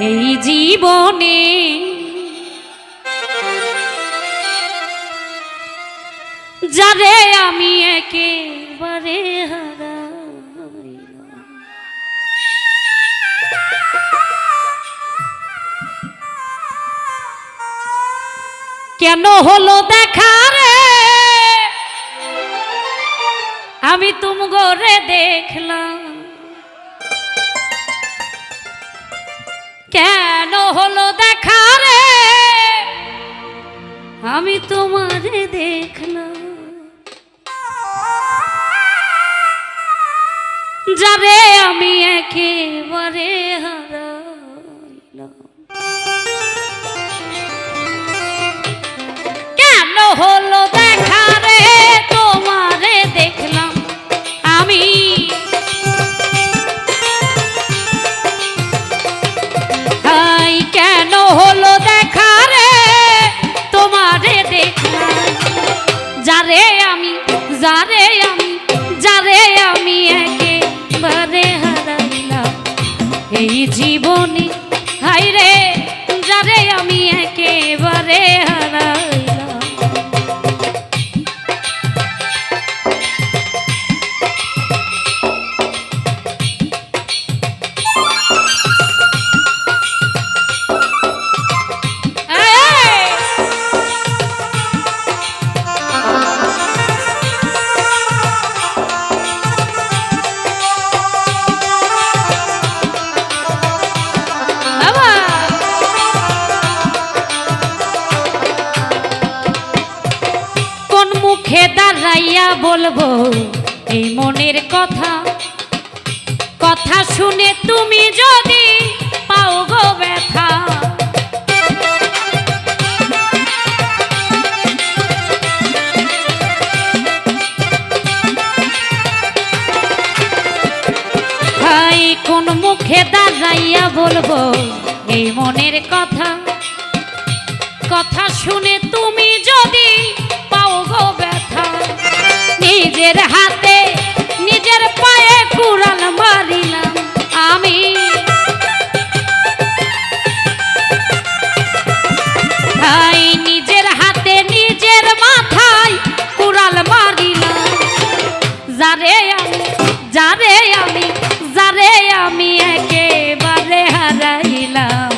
এই জীবনে যারে আমি একেবারে কেন হলো দেখা রে? আমি তুম গরে দেখলাম। কেন হলো দেখা রে? আমি তোমারে দেখলাম। যারে আমি একেবারে হারাইলাম আমি একেবারে হারাইলাম এই জীবনে হাই রে যারে আমি একেবারে দাঁড়াইয়া বলব, এই মনের কথা। কথা শুনে তুমি যদি পাও গো ব্যথা। ভাই, কোন মুখে দাঁড়াইয়া বলব, এই মনের কথা। কথা শুনে তুমি যদি পাও গো ব্যথা। নিজের হাতে, নিজের পায়ে কুড়াল মারিলাম আমি। নিজের হাতে, নিজের মাথায় কুড়াল মারিলাম। যারে আমি যারে আমি যারে আমি একেবারে হারাইলাম।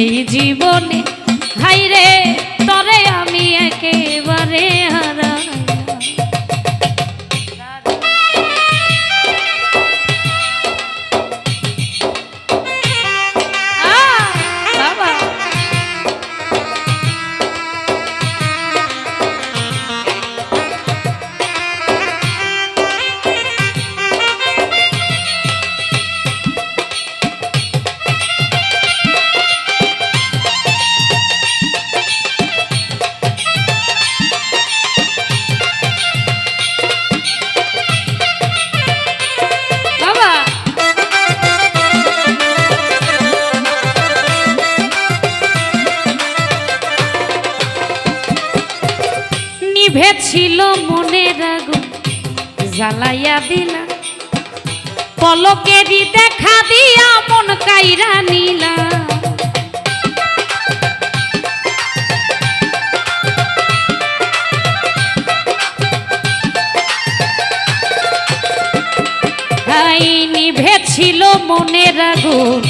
এই জীবনে, হাইরে, তরে আমি একেবারে হারাইলাম। নিভে ছিল মনের আগুন, জ্বালাইয়া দিলা। পলকেরই দেখা দিয়া মন কাইরা নিলা। হাই, নিভে ছিল মনের আগুন,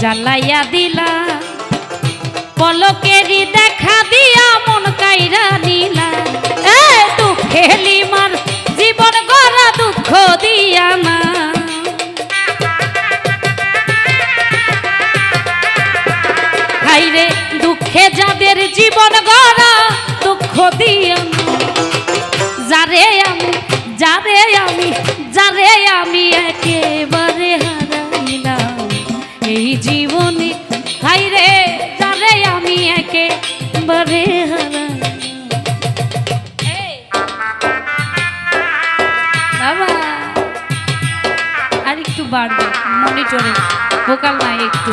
জ্বালাইয়া দিলা। পলকেরই দেখা দিয়া মন কাইরা নিলা। এ দুঃখে লিমার জীবন গড়া দুঃখ দিয়া না হাইরে দুঃখে যাদের জীবন গড়া দুঃখ দিয়া না যারে আমি যারে আমি যারে আমি একেবারে একটু বাড়বে মনিটরে ভোকাল নাই একটু।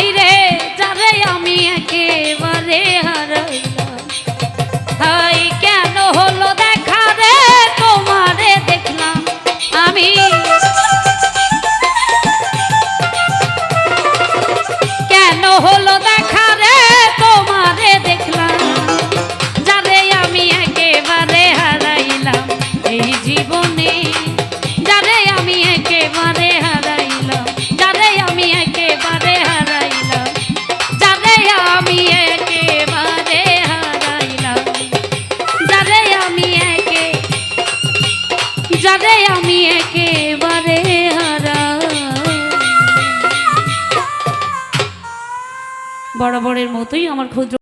বাইরে জানে আমি একেবারে হারা। বড়ের মতোই আমার ক্ষুদ্র